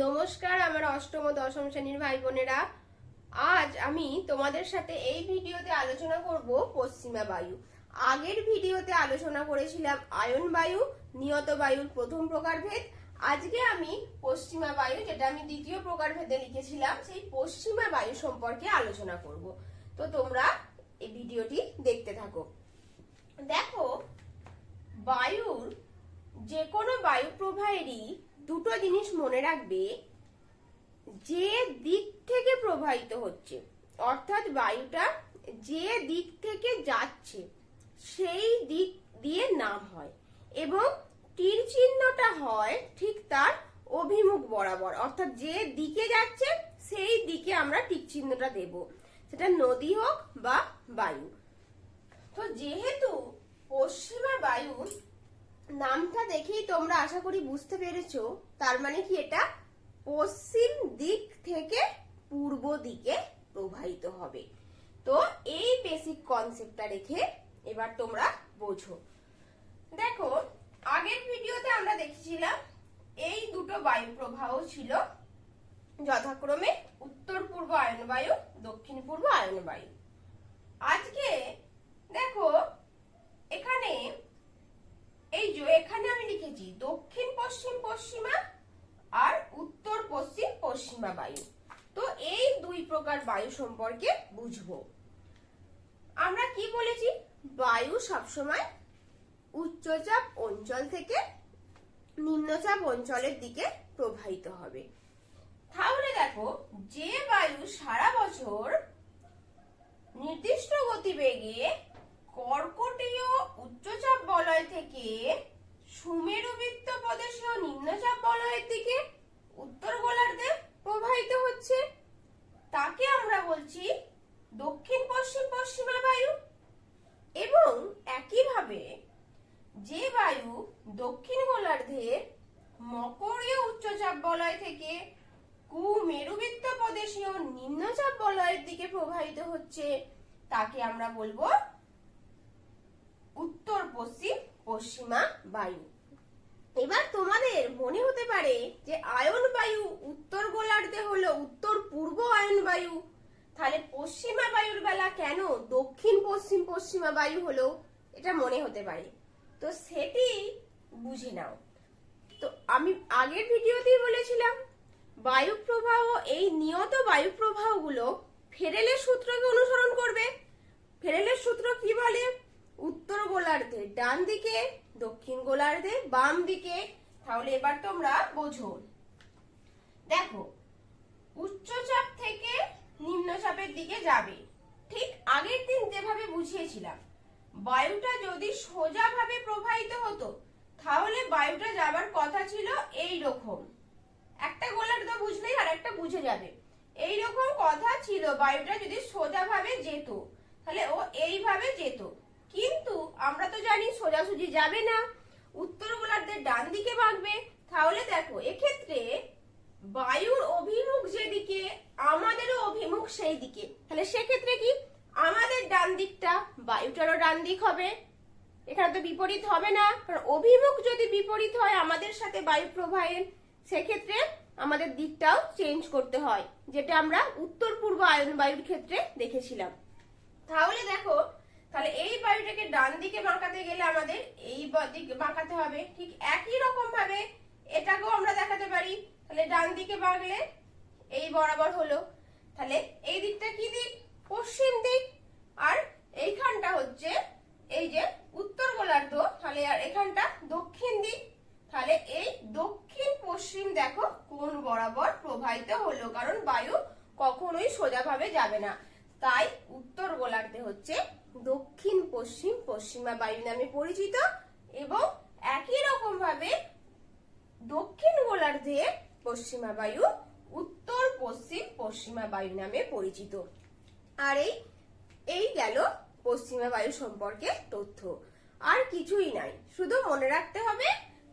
নমস্কার আমার অষ্টম দশম শ্রেণির ভাই বোনেরা। আজ আমি তোমাদের সাথে এই ভিডিওতে আলোচনা করব পশ্চিমা বায়ু। আগের ভিডিওতে আলোচনা করেছিলাম আয়ন বায়ু, নিয়ত বায়ুর প্রথম প্রকারভেদ। আজকে আমি পশ্চিমা বায়ু, যেটা আমি দ্বিতীয় প্রকারভেদে লিখেছিলাম, সেই পশ্চিমা বায়ু সম্পর্কে আলোচনা করব। তো তোমরা এই ভিডিওটি দেখতে থাকো। দেখো, বায়ুর যে কোনো বায়ু প্রবাহেরই দুটো জিনিস মনে রাখবে, যে দিক থেকে প্রবাহিত হচ্ছে, অর্থাৎ বায়ুটা যে দিক থেকে যাচ্ছে, সেই দিক দিয়ে নাম হয় এবং তীর চিহ্নটা হয় ঠিক তার অভিমুখ বরাবর, অর্থাৎ যে দিকে যাচ্ছে, সেই দিকে আমরা টিক চিহ্নটা দেব। সেটা নদী হোক বা বায়ু। তো যেহেতু পশ্চিমা বায়ু নামটা দেখেই তোমরা আশা করি বুঝতে পেরেছ, তার মানে কি এটা? পশ্চিম দিক থেকে পূর্ব দিকে প্রবাহিত হবে। তো এই বেসিক কনসেপ্টটা রেখে এবার তোমরা বোঝো। দেখো, আগের ভিডিওতে আমরা দেখেছিলাম, এই দুটো বায়ু প্রবাহ ছিল যথাক্রমে উত্তর পূর্ব আয়ন বায়ু দক্ষিণ পূর্ব আয়ন বায়ু আজকে দেখো, এখানে এই যে, এখানে আমি লিখেছি দক্ষিণ, পশ্চিম, পশ্চিমা আর উত্তর, পশ্চিম, পশ্চিমা বায়ু। তো এই দুই প্রকার বায়ু সম্পর্কে বুঝব। আমরা কি বলেছি? বায়ু সবসময় উচ্চচাপ অঞ্চল থেকে নিম্নচাপ অঞ্চলের দিকে প্রবাহিত হবে। তাহলে দেখো, যে বায়ু সারা বছর নির্দিষ্ট গতিবেগে কর্কটীয় উচ্চচাপ বলয় থেকে সুমেরুবৃত্ত প্রদেশীয় নিম্নচাপ বলয়ের দিকে উত্তর গোলার্ধে প্রবাহিত হচ্ছে। তাকে আমরা বলছি দক্ষিণ পশ্চিম পশ্চিমা বায়ু। এবং একইভাবে যে বায়ু দক্ষিণ গোলার্ধে মকরীয় উচ্চচাপ বলয় থেকে কুমেরুবৃত্ত প্রদেশীয় নিম্নচাপ বলয়ের দিকে প্রবাহিত হচ্ছে, তাকে আমরা বলব উত্তর, পশ্চিম, পশ্চিমা বায়ু। এবার তোমাদের মনে হতে পারে যে আয়ন বায়ু উত্তর গোলার্ধে হলো উত্তর পূর্ব আয়ন বায়ু। তাহলে পশ্চিমা বায়ুর বেলা কেন দক্ষিণ, পশ্চিম, পশ্চিমা বায়ু হলো? এটা মনে হতে পারে। তো সেটি বুঝে নাও। তো আমি আগের ভিডিওতেই বলেছিলাম, বায়ু প্রবাহ, এই নিয়ত বায়ু প্রবাহগুলো ফেরেলের সূত্রকে অনুসরণ করবে। ফেরেলের সূত্র কি বলে? উত্তর গোলার্ধে ডান দিকে, দক্ষিণ গোলার্ধে বাম দিকে। তাহলে এবার তোমরা বোঝো। দেখো উচ্চচাপ থেকে নিম্নচাপের দিকে যাবে। ঠিক আগের দিন যেভাবে বুঝিয়েছিলাম, বায়ুটা যদি সোজাভাবে প্রবাহিত হতো, তাহলে বায়ুটা যাবার কথা ছিল এই রকম একটা গোলার্ধ বুঝলেই আর একটা বুঝে যাবে। এই রকম কথা ছিল, বায়ুটা যদি সোজাভাবে যেত, তাহলে ও এইভাবে যেত। কিন্তু আমরা তো জানি সোজাসুজি যাবে না। উত্তর গোলার্ধের ডান দিকে বাঁকবে তাহলে দেখো, এক্ষেত্রে বায়ুর অভিমুখ যেদিকে, আমাদেরও অভিমুখ সেই দিকে তাহলে সেক্ষেত্রে কি? আমাদের ডান দিকটা বায়ুটারও ডান দিক হবে। এখানে তো বিপরীত হবে না। কারণ অভিমুখ যদি বিপরীত হয় আমাদের সাথে বায়ু প্রবাহের, সেক্ষেত্রে আমাদের দিকটাও চেঞ্জ করতে হয়, যেটা আমরা উত্তর পূর্ব আয়ন বায়ুর ক্ষেত্রে দেখেছিলাম। তাহলে দেখো তাহলে এই বায়ুটাকে ডান দিকে বাঁকাতে গেলে আমাদের এই দিকে বাঁকাতে হবে। ঠিক একই রকম ভাবে এটাকেও আমরা দেখাতে পারি। তাহলে ডান দিকে বাঁকলে এই বরাবর হলো। তাহলে এই দিকটা কি দিক? পশ্চিম দিক। আর এইখানটা হচ্ছে এই যে উত্তর গোলার্ধ। তাহলে আর এখানটা দক্ষিণ দিক। তাহলে এই দক্ষিণ পশ্চিম দেখো কোন বরাবর প্রবাহিত হলো, কারণ বায়ু কখনোই সোজাভাবে যাবে না। তাই উত্তর গোলার্ধে হচ্ছে দক্ষিণ, পশ্চিম, পশ্চিমা বায়ু নামে পরিচিত এবং একই রকম ভাবে দক্ষিণ গোলার্ধে পশ্চিমা বায়ু, উত্তর, পশ্চিম, পশ্চিমা বায়ু নামে পরিচিত। আর এই এই গেল পশ্চিমা বায়ু সম্পর্কে তথ্য। আর কিছুই নাই। শুধু মনে রাখতে হবে,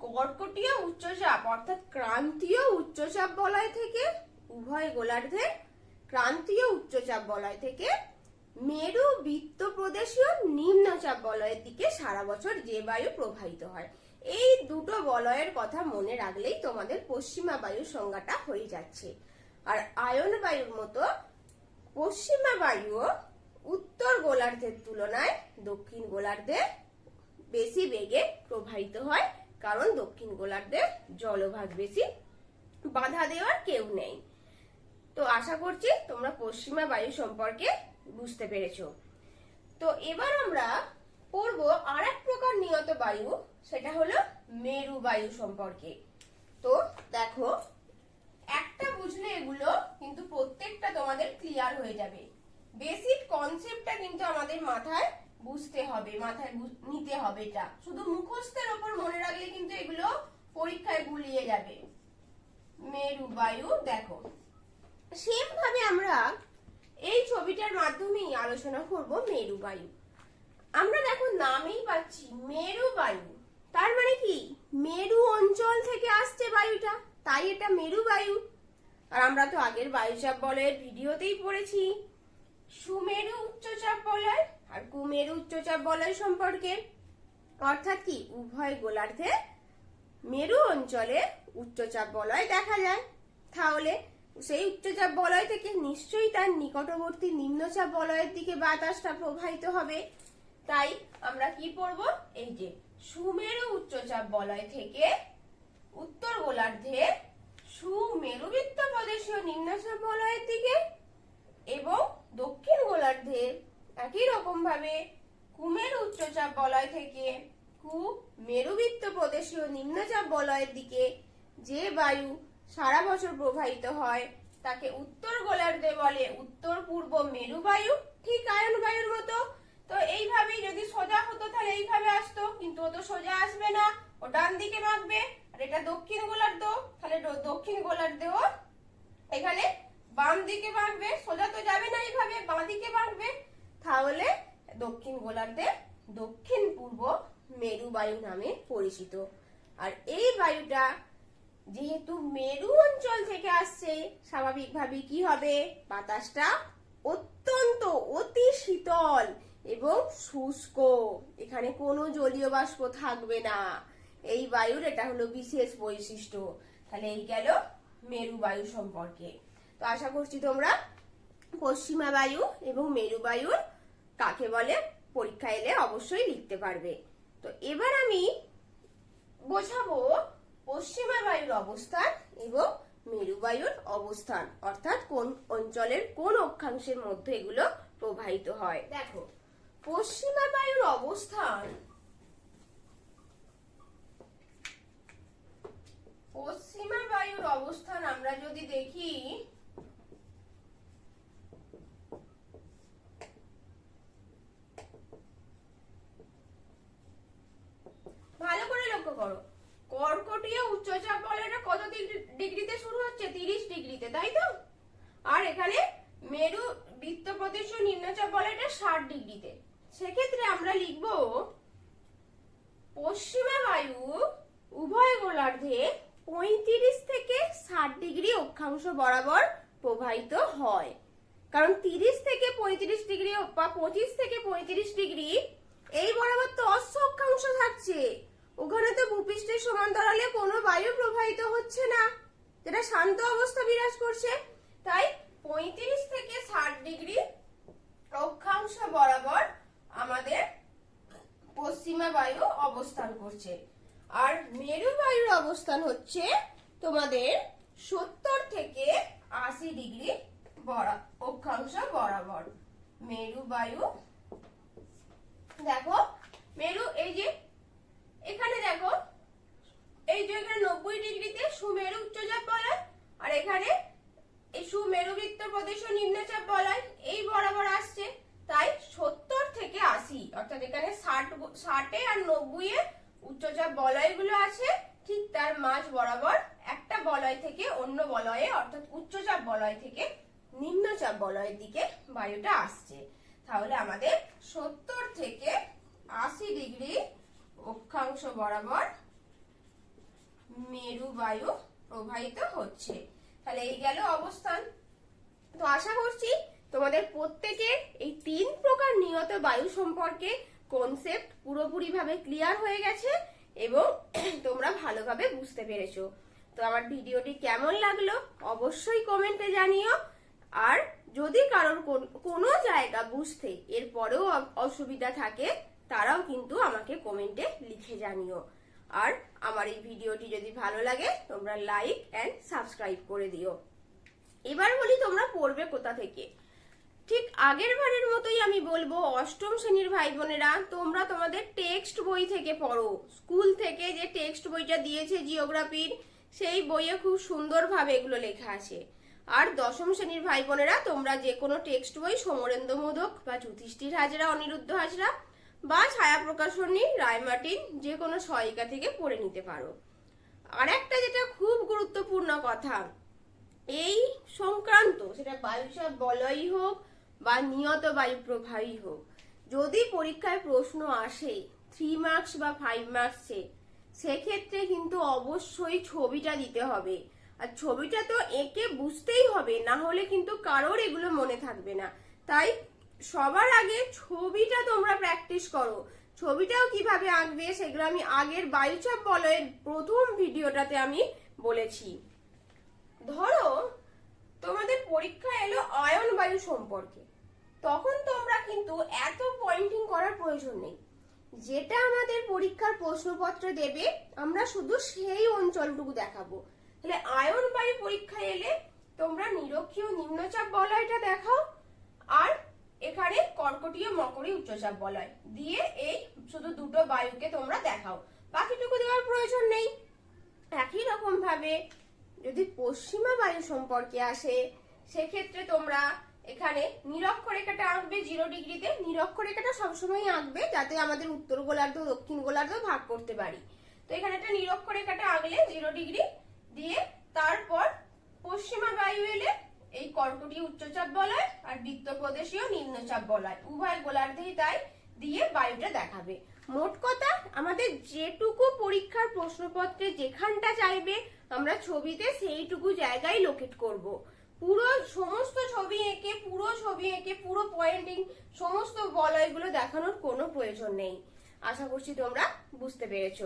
কর্কটীয় উচ্চচাপ, অর্থাৎ ক্রান্তীয় উচ্চচাপ বলয় থেকে উভয় গোলার্ধের ক্রান্তীয় উচ্চচাপ বলয় থেকে মেরু বৃত্ত প্রদেশীয় নিম্নচাপ বলয়ের দিকে সারা বছর যে বায়ু প্রবাহিত হয়। এই দুটো বলয়ের কথা মনে রাখলেই তোমাদের পশ্চিমা বায়ুর সংজ্ঞাটা হয়ে যাচ্ছে। আর আয়ন বায়ুর মতো পশ্চিমা বায়ুও উত্তর গোলার্ধের তুলনায় দক্ষিণ গোলার্ধে বেশি বেগে প্রবাহিত হয়, কারণ দক্ষিণ গোলার্ধে জলভাগ বেশি, বাধা দেওয়ার কেউ নেই। তো আশা করছি তোমরা পশ্চিমা বায়ু সম্পর্কে বুঝতে পেরেছ। তো এবার আমরা পড়ব আর এক প্রকার নিয়ত বায়ু, সেটা হলো মেরু বায়ু সম্পর্কে। তো দেখো, একটা বুঝলে এগুলো কিন্তু প্রত্যেকটা তোমাদের ক্লিয়ার হয়ে যাবে। বেসিক কনসেপ্টটা কিন্তু আমাদের মাথায় বুঝতে হবে, মাথায় নিতে হবে এটা। শুধু মুখস্থের ওপর মনে রাখলে কিন্তু এগুলো পরীক্ষায় গুলিয়ে যাবে। মেরু বায়ু, দেখো। সেম ভাবে আমরা এই ছবিটার মাধ্যমেই আলোচনা করব মেরু বায়ু আমরা দেখো নামেই পাচ্ছি মেরু বায়ু তার মানে কি? মেরু অঞ্চল থেকে আসছে বায়ুটা, তাই এটা মেরু বায়ু আর আমরা তো আগের বায়ুচাপ বলয়ের ভিডিওতেই পড়েছি। সুমেরু উচ্চচাপ বলয় আর কুমেরু উচ্চচাপ বলয় সম্পর্কে। অর্থাৎ কি? উভয় গোলার্ধে মেরু অঞ্চলে উচ্চচাপ বলয় দেখা যায়। তাহলে সেই উচ্চচাপ বলয় থেকে নিশ্চয়ই তার নিকটবর্তী নিম্নচাপ বলয়ের দিকে বাতাসটা প্রবাহিত হবে। তাই আমরা কি পড়ব? এই যে সুমেরু উচ্চচাপ বলয় থেকে উত্তর গোলার্ধে সুমেরুবৃত্ত প্রদেশীয় নিম্নচাপ বলয়ের দিকে এবং দক্ষিণ গোলার্ধে একই রকম ভাবে কুমের উচ্চচাপ বলয় থেকে কু মেরুবৃত্ত প্রদেশীয় নিম্নচাপ বলয়ের দিকে যে বায়ু সারা বছর প্রবাহিত হয়। তাকে উত্তর গোলার্ধে বলে উত্তর পূর্ব মেরু বায়ু ঠিক আয়ন বায়ুর মতো। তো এইভাবেই যদি সোজা হতো তাহলে এইভাবে আসতো, কিন্তু ও তো সোজা আসবে না। ও ডান দিকে মাখবে আর এটা দক্ষিণ গোলার্ধ। তাহলে দক্ষিণ গোলার্ধেও এখানে বাম দিকে বাঁকবে সোজা তো যাবে না এইভাবে, বাঁ দিকে বাঁকবে তাহলে দক্ষিণ গোলার্ধে দক্ষিণ পূর্ব মেরু বায়ু নামে পরিচিত। আর এই বায়ুটা যেহেতু মেরু অঞ্চল থেকে আসছে স্বাভাবিকভাবে কি হবে? বাতাসটা অত্যন্ত অতি শীতল এবং শুষ্ক। এখানে কোনো জলীয় বাষ্প থাকবে না। এই বায়ুর এটা হলো বিশেষ বৈশিষ্ট্য। তাহলে এই গেল মেরু বায়ু সম্পর্কে। তো আশা করছি তোমরা পশ্চিমা বায়ু এবং মেরু বায়ুর কাকে বলে পরীক্ষা এলে অবশ্যই লিখতে পারবে। তো এবার আমি বোঝাবো পশ্চিমা বায়ুর অবস্থান এবং মেরু বায়ুর অবস্থান, অর্থাৎ কোন অঞ্চলের কোন অক্ষাংশের মধ্যে এগুলো প্রবাহিত হয়। দেখো, পশ্চিমা বায়ুর অবস্থান, পশ্চিমা বায়ুর অবস্থান আমরা যদি দেখি ভালো করে লক্ষ্য করো কর্কটীয় উচ্চচাপ বলয়টা কত ডিগ্রি- ডিগ্রিতে শুরু হচ্ছে তিরিশ ডিগ্রিতে, তাই তো? আর এখানে মেরু বৃত্ত প্রদেশ নিম্নচাপ বলয়টা ষাট ডিগ্রিতে। সেক্ষেত্রে আমরা লিখব, পশ্চিমা বায়ু উভয় গোলার্ধে পঁয়ত্রিশ থেকে ষাট ডিগ্রি অক্ষাংশ বরাবর প্রবাহিত হয়। কারণ তিরিশ থেকে পঁয়ত্রিশ ডিগ্রি বা পঁচিশ থেকে পঁয়ত্রিশ ডিগ্রি এই বরাবর তো অশ্ব অক্ষাংশ থাকছে। ওখানে তো ভূপৃষ্ঠের সমান্তরালে কোনো বায়ু প্রবাহিত হচ্ছে না। যেটা শান্ত অবস্থা বিরাজ করছে, তাই পঁয়ত্রিশ থেকে ষাট ডিগ্রি অক্ষাংশ বরাবর আমাদের পশ্চিমা বায়ু অবস্থান করছে। আর মেরু বায়ুর অবস্থান হচ্ছে তোমাদের সত্তর থেকে আশি ডিগ্রি অক্ষাংশ বরাবর। মেরু বায়ু, দেখো, মেরু এই যে, এখানে দেখো এই যে এখানে নব্বই ডিগ্রিতে সুমেরু উচ্চচাপ বলয়, আর এখানে এই সুমেরুবৃত্ত প্রদেশ ও নিম্নচাপ বলয়, এই বরাবর আসছে তাই সত্তর থেকে আশি, অর্থাৎ এখানে ষাট ষাটে আর নব্বই এ উচ্চচাপ বলয়গুলো আছে, ঠিক তার মাঝ বরাবর একটা বলয় থেকে অন্য বলয়ে, অর্থাৎ উচ্চচাপ বলয় থেকে নিম্নচাপ বলয়ের দিকে বায়ুটা আসছে। তাহলে আমাদের সত্তর থেকে আশি ডিগ্রি অক্ষাংশ বরাবর মেরু বায়ু প্রবাহিত হচ্ছে। তাহলে এই গেল অবস্থান। তো আশা করছি তোমাদের প্রত্যেকের এই তিন প্রকার নিয়ত বায়ু সম্পর্কে কনসেপ্ট পুরোপুরি ভাবে ক্লিয়ার হয়ে গেছে এবং তোমরা ভালোভাবে বুঝতে পেরেছ। তো আমার ভিডিওটি কেমন লাগল অবশ্যই কমেন্টে জানিও। আর যদি কারোর কোন- জায়গা বুঝতে এরপরেও অসুবিধা থাকে, তারাও কিন্তু আমাকে কমেন্টে লিখে জানিও। আর আমার এই ভিডিওটি যদি ভালো লাগে, তোমরা লাইক অ্যান্ড সাবস্ক্রাইব করে দিও। এবার বলি তোমরা পড়বে কোথা থেকে? ঠিক আগের বারের মতোই আমি বলব, অষ্টম শ্রেণির ভাই বোনেরা, তোমরা তোমাদের টেক্সট বই থেকে পড়ো। স্কুল থেকে যে টেক্সট বইটা দিয়েছে জিওগ্রাফির সেই বইয়ে খুব সুন্দরভাবে এগুলো লেখা আছে। আর দশম শ্রেণির ভাই বোনেরা, তোমরা যে কোনো টেক্সট বই সমরেন্দ্র মোদক বা যুধিষ্ঠির হাজরা, অনিরুদ্ধ হাজরা বা ছায়া প্রকাশনী রায়মার্টিন যে কোনো সহায়িকা থেকে পড়ে নিতে পারো। আর একটা যেটা খুব গুরুত্বপূর্ণ কথা, এই সংক্রান্ত, সেটা বায়ুচাপ বলয়ই হোক বা নিয়ত বায়ু প্রবাহই হোক, যদি পরীক্ষায় প্রশ্ন আসে থ্রি মার্কস বা ফাইভ মার্কসে সেক্ষেত্রে কিন্তু অবশ্যই ছবিটা দিতে হবে। আর ছবিটা তো এঁকে বুঝতেই হবে, না হলে কিন্তু কারোর এগুলো মনে থাকবে না। তাই সবার আগে ছবিটা তোমরা প্র্যাকটিস করো। ছবিটাও কীভাবে আঁকবে সেগুলো আমি আগের বায়ুচাপ বলয়ের প্রথম ভিডিওটাতে আমি বলেছি। ধরো, তোমাদের পরীক্ষা এলো আয়ন বায়ু সম্পর্কে। তখন তোমরা কিন্তু এত পয়েন্টিং করার প্রয়োজন নেই। যেটা আমাদের পরীক্ষার প্রশ্নপত্র দেবে, আমরা শুধু সেই অঞ্চলটুকু দেখাবো। তাহলে আয়ন বায়ু পরীক্ষায় এলে তোমরা নিরক্ষীয় নিম্নচাপ বলয়টা দেখাও, আর এখানে কর্কটীয় মকরী উচ্চচাপ বলয়। দিয়ে এই শুধু দুটো বায়ুকে তোমরা দেখাও। বাকিটুকু দেওয়ার প্রয়োজন নেই। একই রকম ভাবে যদি পশ্চিমা বায়ু সম্পর্কে আসে, সেক্ষেত্রে তোমরা এখানে নিরক্ষরেখাটা আঁকবে জিরো ডিগ্রিতে। নিরক্ষরেখাটা সবসময় আঁকবে যাতে আমাদের উত্তর গোলার্ধ, দক্ষিণ গোলার্ধ ভাগ করতে পারি। তো এখানে একটা নিরক্ষরেখাটা আঁকলে জিরো ডিগ্রি। দিয়ে তারপর পশ্চিমা বায়ু এলে এই কর্কটি উচ্চচাপ বলয় আর বৃত্ত প্রদেশীয় নিম্নচাপ বলয়। উভয় গোলার্ধেই তাই দিয়ে বায়ুটা দেখাবে। মোট কথা, আমাদের যেটুকু পরীক্ষার প্রশ্নপত্রে যেখানটা চাইবে, আমরা ছবিতে সেইটুকু জায়গায় লোকেট করব। পুরো সমস্ত ছবি এঁকে, পুরো ছবি এঁকে, পুরো পয়েন্টিং সমস্ত বলয়গুলো দেখানোর কোনো প্রয়োজন নেই। আশা করছি তোমরা বুঝতে পেরেছ।